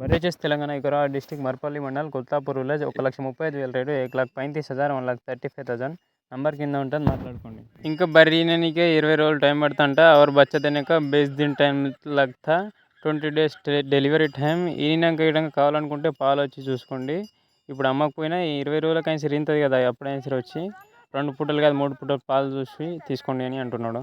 బరేజెస్ తెలంగాణ ఇకరా district Marpalli mandal కుల్తాపూర్ village ఒక లక్ష ముప్పై ఐదు వేల రేటు ఏక్ లక్ష పైంతీస్ హజార్ one lakh thirty five thousand. Number కింద ఉంటుంది మాట్లాడుకోండి. ఇంకా బరీననికే ఇరవై రోజులు టైం పడుతుంట అవర్ తినక బేస్ దిన్ టైం లగ్తా ట్వంటీ డేస్ డెలివరీ టైం. ఈనాక ఇవ్వడానికి కావాలనుకుంటే పాలు వచ్చి చూసుకోండి. ఇప్పుడు అమ్మకపోయినా ఇరవై రోజులకైనా సరే ఇంతది కదా అప్పుడైనా సరే వచ్చి. రెండు పూటలు కాదు మూడు పూటలు పాలు చూసి తీసుకోండి అని అంటున్నాడు.